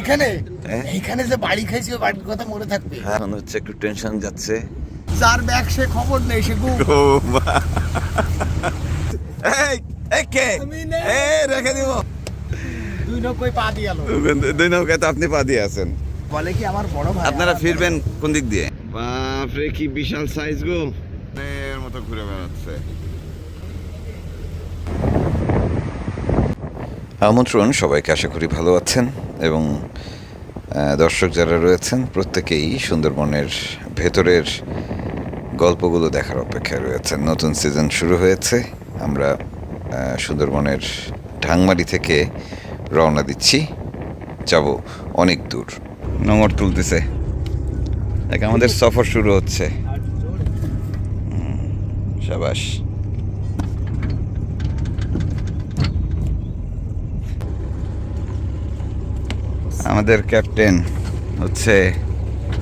এখানে? হ্যাঁ? এখানে যে বাড়ি খাইছি বাড়ির কথা মনে থাকবে। হ্যাঁ মনে হচ্ছে একটু টেনশন যাচ্ছে। যার ব্যাগ সে খবর নেই সে গুম এই এই কে? এই রেখে দিব। দুই নৌকোয় পা দিয়ে আলো। দুই নৌকায় তো আপনি পা দিয়ে আছেন। বলে কি আমার বড় ভাই? আপনারা ফিরবেন কোন দিক দিয়ে? বাপরে কি বিশাল সাইজ গো। এর মতো ঘুরে বেড়াচ্ছে। আমন্ত্রণ, সবাইকে আশা করি ভালো আছেন এবং দর্শক যারা রয়েছেন, প্রত্যেকেই সুন্দরবনের ভেতরের গল্পগুলো দেখার অপেক্ষায় রয়েছেন। নতুন সিজন শুরু হয়েছে। আমরা সুন্দরবনের ঢাংমারি থেকে রওনা দিচ্ছি। যাব অনেক দূর। নোংর তুলতেছে। আমাদের সফর শুরু হচ্ছে। সাবাস। আমাদের ক্যাপ্টেন হচ্ছে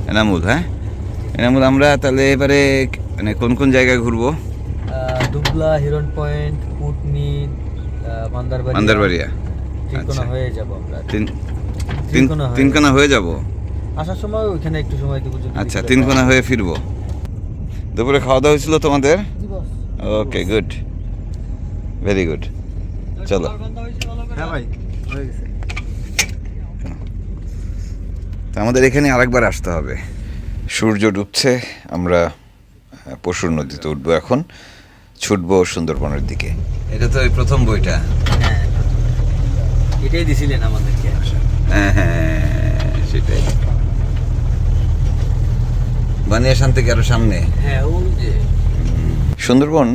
এনামুল হ্যাঁ? এনামুল আমরা তাহলে এবারে মানে কোন কোন জায়গায় ঘুরবো? দুবলা হিরন পয়েন্ট পুটনি মান্দারবাড়ি মান্দারবাড়িয়া। তিনকোনা আচ্ছা। হয়ে যাব আমরা। তিন তিন তিনকোনা হয়ে- তিনখানা হয়ে যাব? আসার সময় ওইখানে একটু সময় দিব আচ্ছা তিনখানা হয়ে। ফিরবো। দুপুরে খাওয়া দাওয়া হয়েছিল তোমাদের? ওকে গুড ভেরি গুড চলো। হ্যাঁ ভাই হয়ে গেছে তো আমাদের এখানে আরেকবার আসতে হবে। সূর্য ডুবছে আমরা পশুর নদীতে উঠবো এখন। ছুটবো সুন্দরবনের দিকে। এটা তো ওই প্রথম বইটা। হ্যাঁ এটাই দিছিলেন আমাদেরকে। হ্যাঁ হ্যাঁ সেটাই। বানিয়া শান থেকে আরও সামনে? হ্যাঁ ওই যে। সুন্দরবন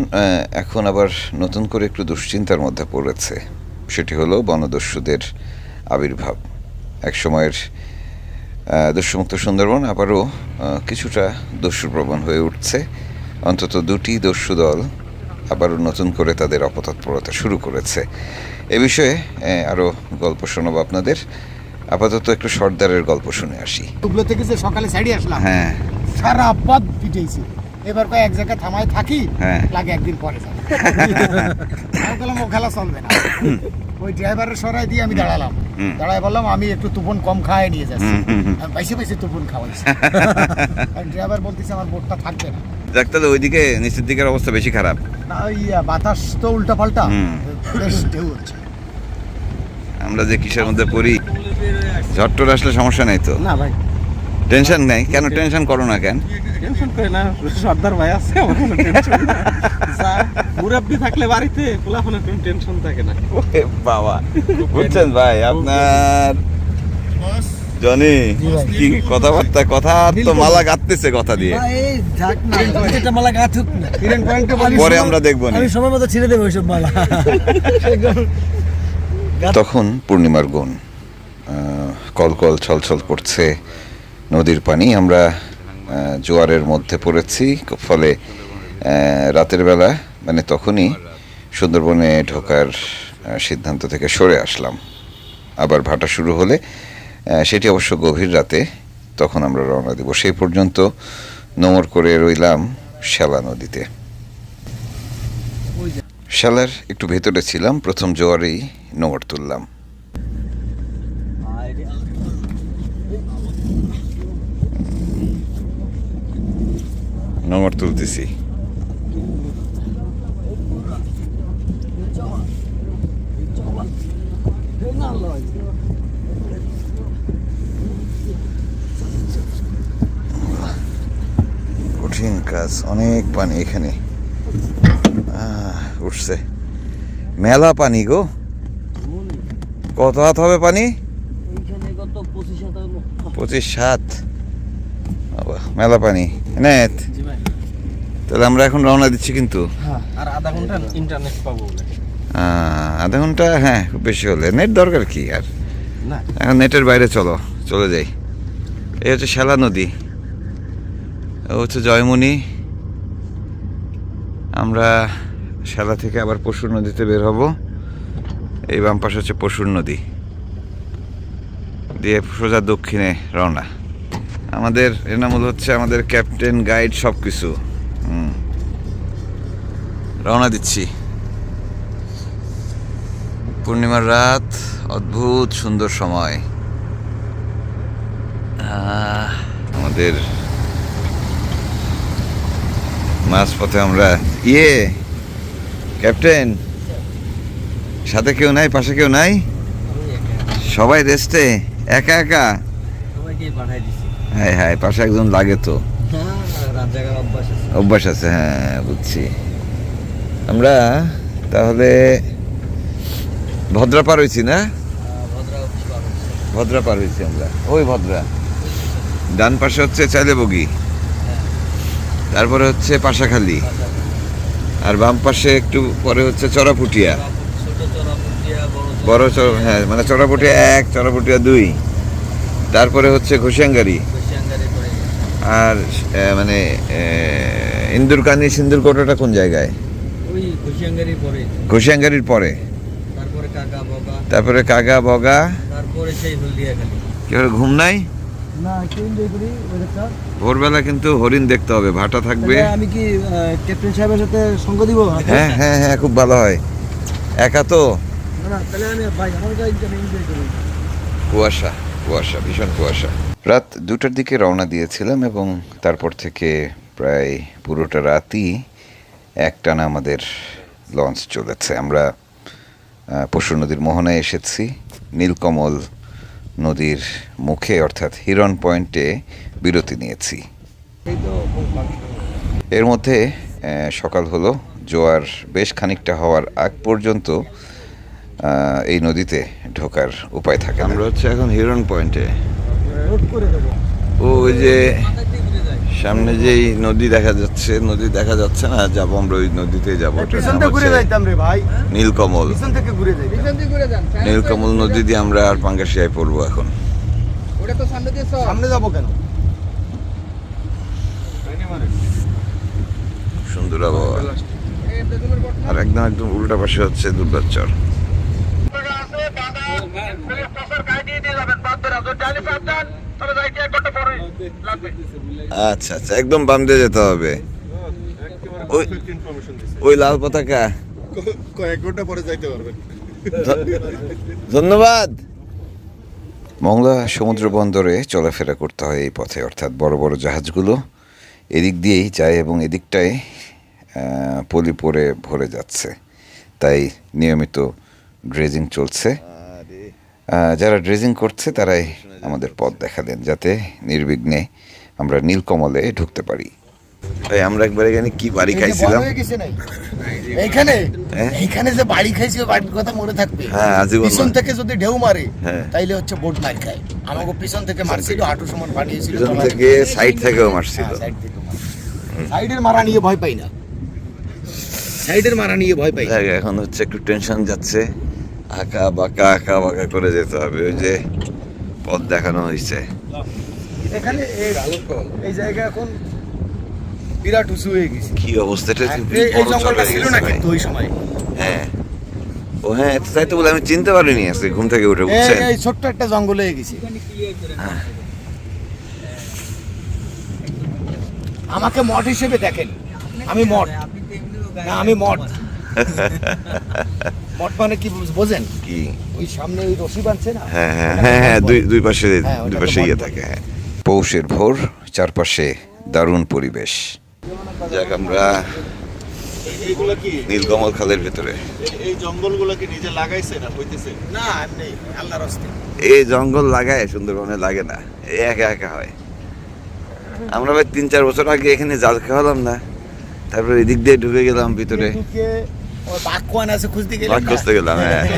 এখন আবার নতুন করে একটু দুশ্চিন্তার মধ্যে পড়েছে। সেটি হলো বনদস্যুদের আবির্ভাব। এক সময়ের দস্যুমুক্ত সুন্দরবন আবারও কিছুটা দস্যুপ্রবণ হয়ে উঠছে। অন্তত দুটি দস্যু দল আবারও নতুন করে তাদের অপতৎপরতা শুরু করেছে। এ বিষয়ে আরও গল্প শোনাবো আপনাদের। আপাতত একটু সর্দারের গল্প শুনে আসি। টুবলো থেকে যে সকালে সাইডে আসলাম হ্যাঁ। সারা পথ পিটেছি এবার কয় এক জায়গায় থামায় থাকি হ্যাঁ। লাগে একদিন পরে আমি বললাম ও খেলা চলবে না। ওই ড্রাইভারের সরাই দিয়ে আমি দাঁড়ালাম। দাঁড়ায় বললাম আমি একটু তুপন কম খাওয়াই নিয়ে যাচ্ছি। আমি পাইছে পাইছে তুপন খাওয়াইছি। ড্রাইভার বলতেছে আমার বোটটা থাকবে না। যাক তাহলে ওইদিকে নিচের দিকের অবস্থা বেশি খারাপ। না ওই বাতাস তো উল্টা পাল্টা। বেশ ঢেউ হচ্ছে। আমরা যে কিসের মধ্যে পড়ি ঝট্টর আসলে সমস্যা নাই তো? না ভাই। টেনশন নাই? কেন টেনশন করো না কেন? টেনশন করে না সর্দার ভাই আছে আমার কোনো টেনশন মুরব্বি থাকলে বাড়িতে পোলাপনের কোনো টেনশন থাকে না। বাবা বুঝছেন ভাই? আপনার জনি কি কথাবার্তা? কথা তো মালা গাঁথতেছে কথা দিয়ে। এই যাক না এটা মালা গাথুক না। পরে আমরা দেখব নি। আমি সময় মতো ছিঁড়ে দেবো ওইসব মালা। তখন পূর্ণিমার গুণ কলকল ছলছল করছে। নদীর পানি আমরা জোয়ারের মধ্যে পড়েছি। ফলে রাতের বেলা মানে তখনই সুন্দরবনে ঢোকার সিদ্ধান্ত থেকে সরে আসলাম। আবার ভাটা শুরু হলে সেটি অবশ্য গভীর রাতে তখন আমরা রওনা দেব। সেই পর্যন্ত নোঙর করে রইলাম শ্যালা নদীতে। শ্যালার একটু ভেতরে ছিলাম, প্রথম জোয়ারেই নোঙর তুললাম। নোঙর তুলতেছি কঠিন কাজ, অনেক পানি এখানে। উঠছে। মেলা পানি গো। কত হাত হবে পানি? পঁচিশ সাত মেলা পানি। ভাই তাহলে আমরা এখন রওনা দিচ্ছি কিন্তু। আর আধা ঘণ্টা ইন্টারনেট পাবো আধা ঘণ্টা হ্যাঁ খুব বেশি হলে। নেট দরকার কি আর? না। এখন নেটের বাইরে চলো চলে যাই। এই হচ্ছে শ্যালা নদী। ও হচ্ছে জয়মণি। আমরা শ্যালা থেকে আবার পশুর নদীতে বের হব। এই বাম পাশে হচ্ছে পশুর নদী। দিয়ে সোজা দক্ষিণে রওনা। আমাদের এনামুল হচ্ছে আমাদের ক্যাপ্টেন গাইড সব কিছু। রওনা দিচ্ছি। পূর্ণিমার রাত অদ্ভুত সুন্দর সময়। আমাদের মাঝপথে আমরা ইয়ে ক্যাপ্টেন। সাথে কেউ নাই পাশে কেউ নাই? সবাই রেস্টে একা একা? হ্যাঁ হ্যাঁ পাশে একজন লাগে তো। অভ্যাস আছে। হ্যাঁ বুঝছি। আমরা তাহলে ভদ্রা পার হয়েছি না? আহ, ভদ্রা পার হয়েছি। আমরা। ওই ভদ্রা। ডান পাশে হচ্ছে চাইলে বগি তারপরে হচ্ছে পাশাখালি। আর বাম পাশে একটু পরে হচ্ছে চড়াপুটিয়া বড় চর হ্যাঁ মানে চড়াপুটিয়া এক চড়াপুটিয়া দুই। তারপরে হচ্ছে করে আর মানে ইন্দুরকানি সিন্দুরকোটাটা কোন জায়গায়? ওই কোশিয়াঙ্গারি পরে। ঘুষিয়াঙ্গারির পরে। তারপরে কাকা বগা। তারপরে কাগা বগা। তারপরে সেই হলদিয়া খালি। কি বলে, ঘুম নাই? ভোরবেলা কিন্তু হরিণ দেখতে হবে ভাটা থাকবে। আমি কি ক্যাপ্টেন সাহেবের সাথে সঙ্গ দিব? হ্যাঁ হ্যাঁ হ্যাঁ খুব ভালো হয়। একা তো? না না তাহলে আমি ভাই আমার এনজয় করি। কুয়াশা কুয়াশা ভীষণ কুয়াশা। রাত দুটার দিকে রওনা দিয়েছিলাম এবং তারপর থেকে প্রায় পুরোটা রাতই একটানা আমাদের লঞ্চ চলেছে। আমরা পরশু নদীর মোহনায় এসেছি। নীলকমল নদীর মুখে অর্থাৎ হিরন পয়েন্টে বিরতি নিয়েছি। এর মধ্যে সকাল হলো। জোয়ার বেশ খানিকটা হওয়ার আগ পর্যন্ত এই নদীতে ঢোকার উপায় থাকে আমরা হচ্ছে এখন হিরন পয়েন্টে। ও ওই যে সামনে যেই নদী দেখা যাচ্ছে নদী দেখা যাচ্ছে না যাব আমরা ওই নদীতে যাব। ওটার পিছন নাম থেকে ঘুরে হচ্ছে যাইতাম রে ভাই। নীলকমল। পিছন থেকে ঘুরে যাই। পিছন থেকে ঘুরে যান নীলকমল নদী দিয়ে আমরা আর পাঙ্গাসিয়ায় পড়ব এখন। ওটা তো সামনে দিয়ে সামনে যাব কেন? সুন্দর আবহাওয়া। আর একদম একদম উল্টা পাশে হচ্ছে দুর্গাচর। আচ্ছা আচ্ছা একদম বাম দিয়ে যেতে হবে। ওই- লাল পতাকা। কয়েক ঘণ্টা পরে যাইতে পারবেন ধন্যবাদ। মংলা সমুদ্র বন্দরে চলাফেরা করতে হয় এই পথে অর্থাৎ বড় বড় জাহাজগুলো। এদিক দিয়েই যায় এবং এদিকটায় পলি পরে ভরে যাচ্ছে। তাই নিয়মিত ড্রেজিং চলছে। যারা ড্রেজিং করছে তারাই আমাদের পথ দেখা দেন যাতে নির্বিঘ্নে আমরা নীলকমলে ঢুকতে পারি। ভাই আমরা একবার এখানে কি বাড়ি খাইছিলাম। এইখানে? হ্যাঁ? এইখানে যে বাড়ি খাইছি ওই বাড়ির কথা মনে থাকবে? হ্যাঁ, পিছন থেকে যদি ঢেউ মারে হ্যাঁ। তাইলে হচ্ছে বোট মার খায়। আমাকে পিছন থেকে মারছিল হাঁটু সমান পাঠিয়েছিল পিছন থেকে সাইড থেকেও মারছিল। সাইডের মারা নিয়ে ভয় পাই না। সাইডের মারা নিয়ে ভয় পাই না। এখন হচ্ছে একটু টেনশন যাচ্ছে। আঁকা বাঁকা আঁকা বাঁকা করে যেতে হবে। ওই যে পথ দেখানো হয়েছে এখানে এই- এই জায়গা এখন বিরাট উঁচু হয়ে গেছে। কি অবস্থা? এটা তো এই- এই বড় চর ছিল না কিন্তু ওই সময়? হ্যাঁ। ও হ্যাঁ তাই তো বলে আমি চিনতে পারিনি আজকে ঘুম থেকে উঠে এই- এই ছোট্ট একটা জঙ্গল হয়ে গেছে। আমাকে মঠ হিসেবে দেখেন। আমি মঠ। না আমি মঠ। মঠ মানে কি বোঝেন? কি? ওই সামনে ওই রশি বাঁধছে না? হ্যাঁ হ্যাঁ হ্যাঁ হ্যাঁ দুই দুই পাশে হ্যাঁ, দুই পাশে ইয়ে থাকে হ্যাঁ। পৌষের ভোর চারপাশে দারুণ পরিবেশ। যাক আমরা নীলকমল খালের ভেতরে। এই- এই কি নিজে লাগাইছে না হইতেছে? না এমনি আল্লাহর হস্তে। এই জঙ্গল লাগায় সুন্দরবনে লাগে না। এই একা একা হয়। আমরা ভাই তিন চার বছর আগে এখানে জাল খাওয়ালাম না। তারপরে এদিক দিয়ে ঢুকে গেলাম ভিতরে। বাক্যান আছে খুঁজতে গেলে খুঁজতে গেলাম হ্যাঁ।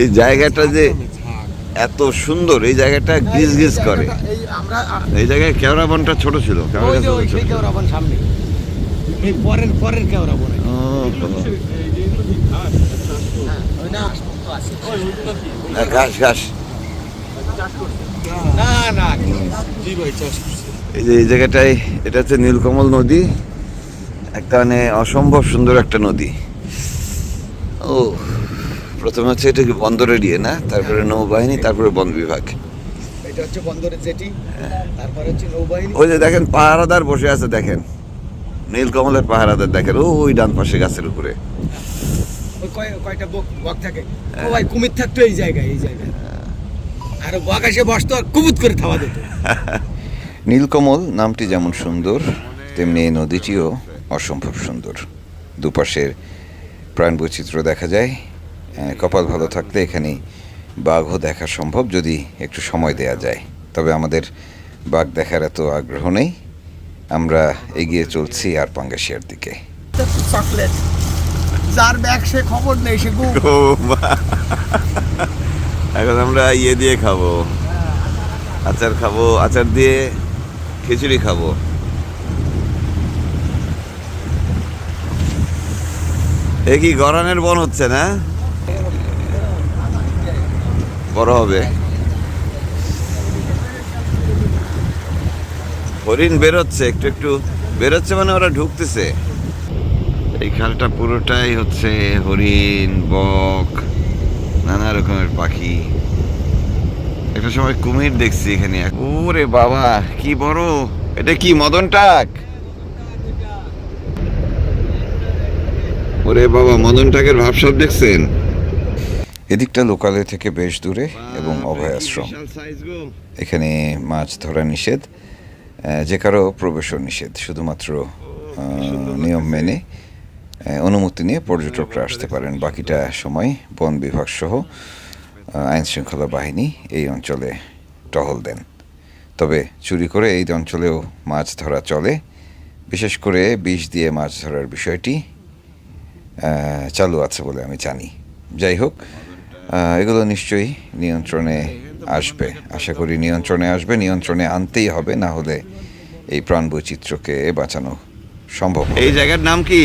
এই জায়গাটা যে এত সুন্দর এই জায়গাটা গিজ গিজ করে। এই জায়গায় কেওড়া বনটা ছোট ছিল। সামনে। পরের পরের কেওড়াবন। ও, ভালো। ওই না না, ঘাস ঘাস। না না জি ভাই চাষ করছে। এই যে এই জায়গাটায় এটা হচ্ছে নীলকমল নদী। একটা মানে অসম্ভব সুন্দর একটা নদী। ও প্রথমে হচ্ছে এটা কি বন্দর এরিয়া না? তারপরে নৌবাহিনী তারপরে বন বিভাগ। এটা হচ্ছে বন্দরের জেটি তারপরে হচ্ছে নৌবাহিনী। ওই যে দেখেন পাহারাদার বসে আছে দেখেন। নীলকমলের পাহারাদার দেখেন ওই ডান পাশে গাছের উপরে। কয়টা বক বক থাকে? ও ভাই কুমির থাকতো এই জায়গায় এই জায়গায়। আর বক এসে বসতো আর কুবুত করে থাবা দিত। নীলকমল নামটি যেমন সুন্দর তেমনি এই নদীটিও অসম্ভব সুন্দর। দুপাশের প্রাণ বৈচিত্র্য দেখা যায়। কপাল ভালো থাকলে এখানে বাঘও দেখা সম্ভব যদি একটু সময় দেয়া যায়। তবে আমাদের বাঘ দেখার এত আগ্রহ নেই। আমরা এগিয়ে চলছি আর পাঙ্গাসিয়ার দিকে। চকলেট যার ব্যাগ সে খবর নেই সে গু এখন আমরা ইয়ে দিয়ে খাব। আচার খাব। আচার দিয়ে খিচুড়ি খাব। এ কি গরানের বন হচ্ছে না? বড় হবে। হরিণ বেরোচ্ছে, একটু একটু। বেরোচ্ছে মানে ওরা ঢুকতেছে। এই খালটা পুরোটাই হচ্ছে হরিণ, বক, নানা রকমের পাখি। একটা সময় কুমির দেখছি এখানে। ওরে বাবা কি বড়। এটা কি মদন টাক? ওরে বাবা মদন টাকের ভাবসাব দেখছেন? এদিকটা লোকালয় থেকে বেশ দূরে এবং অভয় আশ্রম এখানে মাছ ধরা নিষেধ যে কারও প্রবেশও নিষেধ শুধুমাত্র নিয়ম মেনে অনুমতি নিয়ে পর্যটকরা আসতে পারেন। বাকিটা সময় বন বিভাগ সহ আইন শৃঙ্খলা বাহিনী এই অঞ্চলে টহল দেন। তবে চুরি করে এই অঞ্চলেও মাছ ধরা চলে। বিশেষ করে বিষ দিয়ে মাছ ধরার বিষয়টি চালু আছে বলে আমি জানি। যাই হোক এগুলো নিশ্চয়ই নিয়ন্ত্রণে আসবে। আশা করি নিয়ন্ত্রণে আসবে, নিয়ন্ত্রণে আনতেই হবে, না হলে এই প্রাণ বৈচিত্র্যকে বাঁচানো সম্ভব এই জায়গার নাম কি?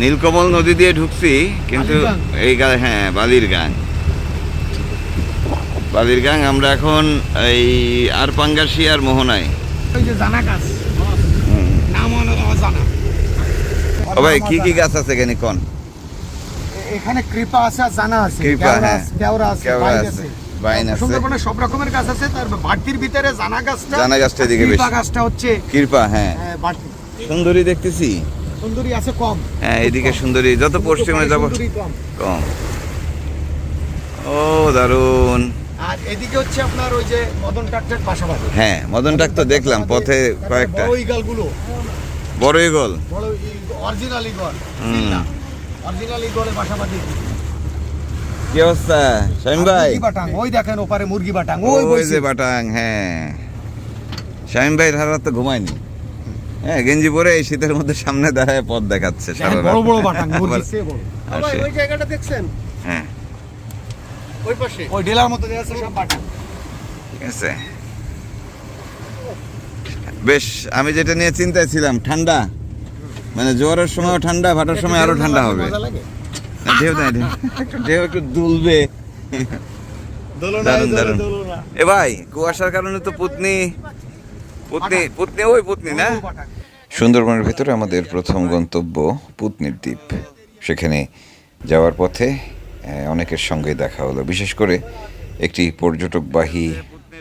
নীলকমল নদী দিয়ে ঢুকছি কিন্তু এই হ্যাঁ বালির গাং। বালির গাং আমরা এখন এই আর পাঙ্গাসি আর মোহনায় ও ভাই কি কি গাছ আছে এখানে কোন? এখানে কৃপা আছে আর জানা আছে। কৃপা, হ্যাঁ। কেওড়া আছে আছে, বাইন আছে। সুন্দরবনে সব রকমের গাছ আছে তার বাড়তির ভিতরে জানা গাছটা জানা গাছটা কৃপা বেশি। গাছটা হচ্ছে কৃপা হ্যাঁ। হ্যাঁ, সুন্দরী দেখতেছি। সুন্দরী আছে কম। হ্যাঁ এদিকে সুন্দরী যত পশ্চিমে যাব কম। ও আর এদিকে হচ্ছে আপনার ওই যে মদন টাকটার পাশাপাশি। হ্যাঁ মদন টাক তো দেখলাম পথে কয়েকটা। বড় ইগালগুলো বড় ইগল বড় অরিজিনাল ইগল অরিজিনাল ইগলের পাশাপাশি। কি অবস্থা? শামিম ভাই? বাটাং ওই দেখেন ওপারে মুরগি বাটাং ওই যে বাটাং হ্যাঁ। শামিম ভাই সারা তো ঘুমায়নি। হ্যাঁ গেঞ্জি পরে এই শীতের মধ্যে সামনে দাঁড়ায় পথ দেখাচ্ছে রাত। বড় বড় বাটাং ওই জায়গাটা দেখছেন? হ্যাঁ। ওই পাশে। ওই ডেলার মতো যে আছে সব বাটাং ঠিক আছে। বেশ আমি যেটা নিয়ে চিন্তায় ছিলাম ঠান্ডা। মানে জোয়ারের সময় ঠান্ডা ভাটার সময় আরও ঠান্ডা হবে। না, ঢেউ দেয় ঢেউ একটু দুলবে। দারুণ দারুণ। এ ভাই কুয়াশার কারণে তো পুতনি পুতনি পুতনি ওই পুতনি না? সুন্দরবনের ভিতরে আমাদের প্রথম গন্তব্য পুতনির দ্বীপ। সেখানে যাওয়ার পথে অনেকের সঙ্গে দেখা হলো। বিশেষ করে একটি পর্যটকবাহী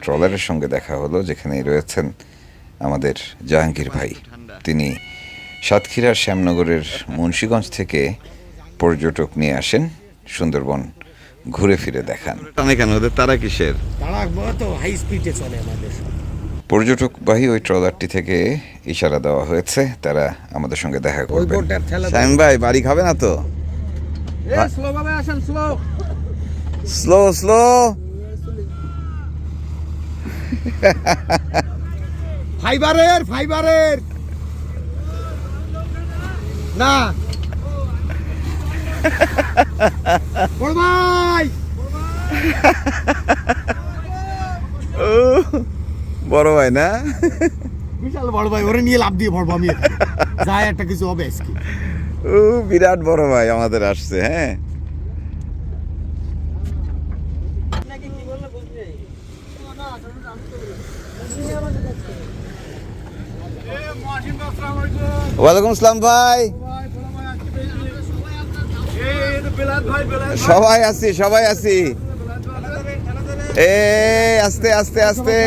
ট্রলারের সঙ্গে দেখা হলো যেখানে রয়েছেন আমাদের জাহাঙ্গীর ভাই। তিনি সাতক্ষীরার শ্যামনগরের মুন্সীগঞ্জ থেকে পর্যটক নিয়ে আসেন সুন্দরবন ঘুরে ফিরে দেখান। কেন? ওদের তারা কিসের? তারা হাই স্পিডে চলে আমাদের। পর্যটকবাহী ওই ট্রলারটি থেকে ইশারা দেওয়া হয়েছে। তারা আমাদের সঙ্গে দেখা ওই করবেন। সাইম ভাই বাড়ি খাবে না তো? স্লো স্লো ফাইবারের ফাইবারের। না। ভাই। বড় ভাই না? বিশাল বড় ভাই ওরে নিয়ে লাভ দিয়ে ভরবো আমি। যাই একটা কিছু হবে আজকে। ও বিরাট বড় ভাই আমাদের আসছে হ্যাঁ। ওয়ালাইকুম আসসালাম ভাই। সবাই আছি সবাই আছি। এ আস্তে আস্তে আস্তে।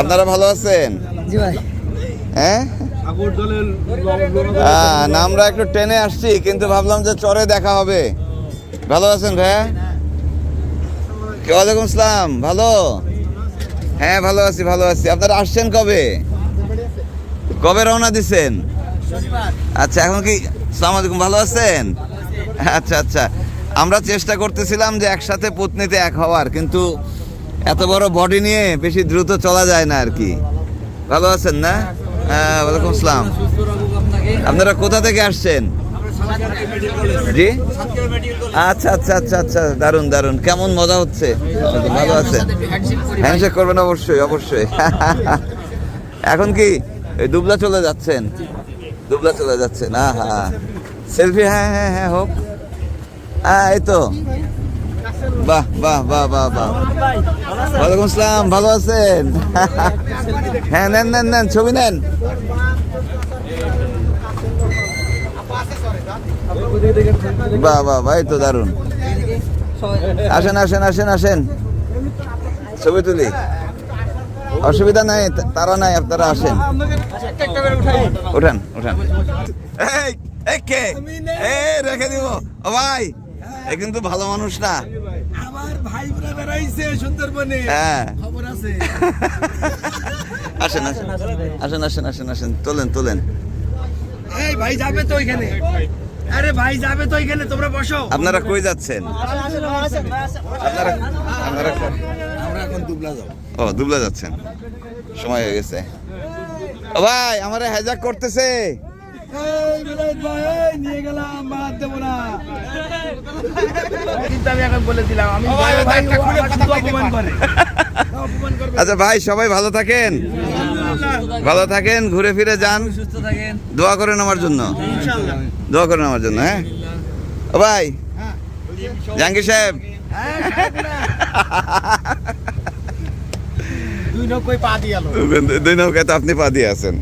আপনারা ভালো আছেন? হ্যাঁ? হ্যাঁ না আমরা একটু ট্রেনে আসছি কিন্তু ভাবলাম যে চরে দেখা হবে। ভালো আছেন ভাইয়া? কে ওয়ালাইকুম আসসালাম ভালো? হ্যাঁ ভালো আছি ভালো আছি। আপনারা আসছেন কবে? কবে রওনা দিছেন আচ্ছা এখন কি সালাম আলাইকুম ভালো আছেন? আচ্ছা আচ্ছা। আমরা চেষ্টা করতেছিলাম যে একসাথে পত্নীতে এক হওয়ার কিন্তু এত বড় বডি নিয়ে বেশি দ্রুত চলা যায় না আর কি। ভালো আছেন না? হ্যাঁ ওয়ালাইকুম আসসালাম। আপনারা কোথা থেকে আসছেন? জি? আচ্ছা আচ্ছা আচ্ছা আচ্ছা দারুণ দারুণ কেমন মজা হচ্ছে? ভালো আছে হ্যান্ডশেক করবেন অবশ্যই অবশ্যই। এখন কি দুবলা চলে যাচ্ছেন? দুবলা চলে যাচ্ছেন হ্যাঁ হ্যাঁ সেলফি হ্যাঁ হ্যাঁ হ্যাঁ হোক। হ্যাঁ এই তো। বাহ বাহ বাহ বাহ বাহ। ওয়ালাইকুম আসসালাম ভালো আছেন? হ্যাঁ নেন নেন নেন, ছবি নেন। বাহ বাহ ভাই তো দারুণ আসেন আসেন আসেন আসেন। ছবি তুলি। অসুবিধা নাই, তারা নাই, আপনারা আসেন। উঠান উঠান। এই কে? এই, রেখে দিব। ভাই, এ কিন্তু ভালো মানুষ না। সুন্দরবনে। হ্যাঁ। খবর আছে। আসেন আসেন। আসেন আসেন আসেন আসেন। তোলেন তোলেন। এই ভাই যাবে তো ওইখানে আরে ভাই যাবে তো ওইখানে তোমরা বসো। আপনারা কই যাচ্ছেন? আপনারা আপনারা আমরা এখন দুবলা যাব। ও দুবলা যাচ্ছেন। সময় হয়ে গেছে। ও ভাই আমারে হাইজাক করতেছে। এই বিলাইত ভাই এই নিয়ে গেলাম বাদ দেবো না। আমি এখন বলে দিলাম আমি ভাই ভাই ও আমার শুধু অপমান করে। অপমান আচ্ছা ভাই সবাই ভালো থাকেন। ভালো থাকেন ঘুরে ফিরে যান। দোয়া করেন আমার জন্য। দোয়া করেন আমার জন্য হ্যাঁ? ও ভাই জাহাঙ্গীর সাহেব। দুই নৌকোয় পা দিয়ে দুই নৌকায় তো আপনি পা দিয়ে আছেন।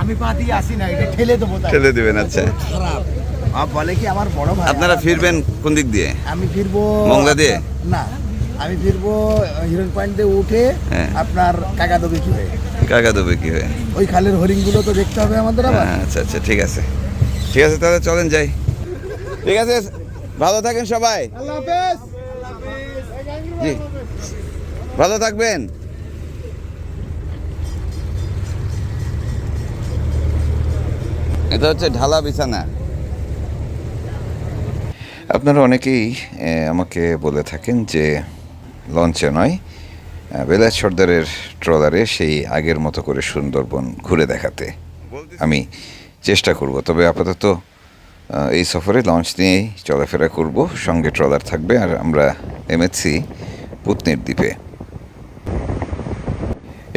আমি পা দিয়ে আসি না এটা ঠেলে দেবো ঠেলে দিবেন আচ্ছা। খারাপ। বলে কি আমার বড় ভাই আপনারা ফিরবেন কোন দিক দিয়ে? আমি ফিরবো মংলা দিয়ে? না আমি ফিরবো হিরোইন পয়েন্ট দিয়ে উঠে হ্যাঁ। আপনার কাকাদবি কি হয়ে? কাকা দেবে কি হয়ে? ওই খালের হরিণগুলো তো দেখতে হবে আমাদের আবার। হ্যাঁ, আচ্ছা আচ্ছা ঠিক আছে। ঠিক আছে তাহলে চলেন যাই। ঠিক আছে ভালো থাকেন সবাই। আল্লাহ হাফেজ। জি। ভালো থাকবেন। এটা হচ্ছে ঢালা বিছানা। আপনারা অনেকেই আমাকে বলে থাকেন যে লঞ্চে নয় বেলায়েত সর্দারের ট্রলারে সেই আগের মতো করে সুন্দরবন ঘুরে দেখাতে আমি চেষ্টা করব। তবে আপাতত এই সফরে লঞ্চ নিয়েই চলাফেরা করব। সঙ্গে ট্রলার থাকবে আর আমরা এমএসসি পুতনির দ্বীপে।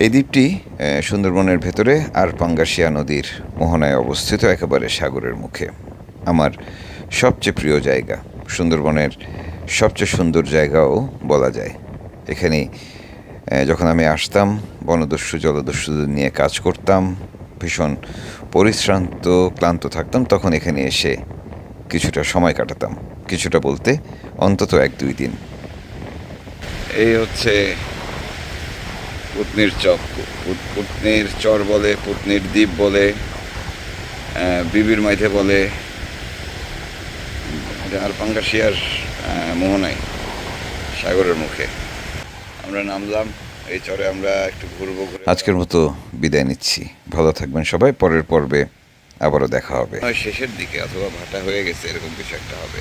এই দ্বীপটি সুন্দরবনের ভেতরে আর পাঙ্গাসিয়া নদীর মোহনায় অবস্থিত একেবারে সাগরের মুখে। আমার সবচেয়ে প্রিয় জায়গা, সুন্দরবনের সবচেয়ে সুন্দর জায়গাও বলা যায়। এখানে যখন আমি আসতাম, বনদস্যু, জলদস্যুদের নিয়ে কাজ করতাম, ভীষণ পরিশ্রান্ত, ক্লান্ত থাকতাম, তখন এখানে এসে কিছুটা সময় কাটাতাম। কিছুটা বলতে অন্তত এক দুই দিন। এই হচ্ছে পুতনির চক পুত- পুতনির চর বলে, পুতনির দ্বীপ বলে বিবির মাইথে বলে আর পাঙ্গাশিয়ার মোহনাই মোহনায় সাগরের মুখে। আমরা নামলাম এই চরে আমরা একটু ঘুরবো আজকের মতো বিদায় নিচ্ছি। ভালো থাকবেন সবাই পরের পর্বে আবারও দেখা হবে। শেষের দিকে অথবা ভাটা হয়ে গেছে এরকম কিছু একটা হবে।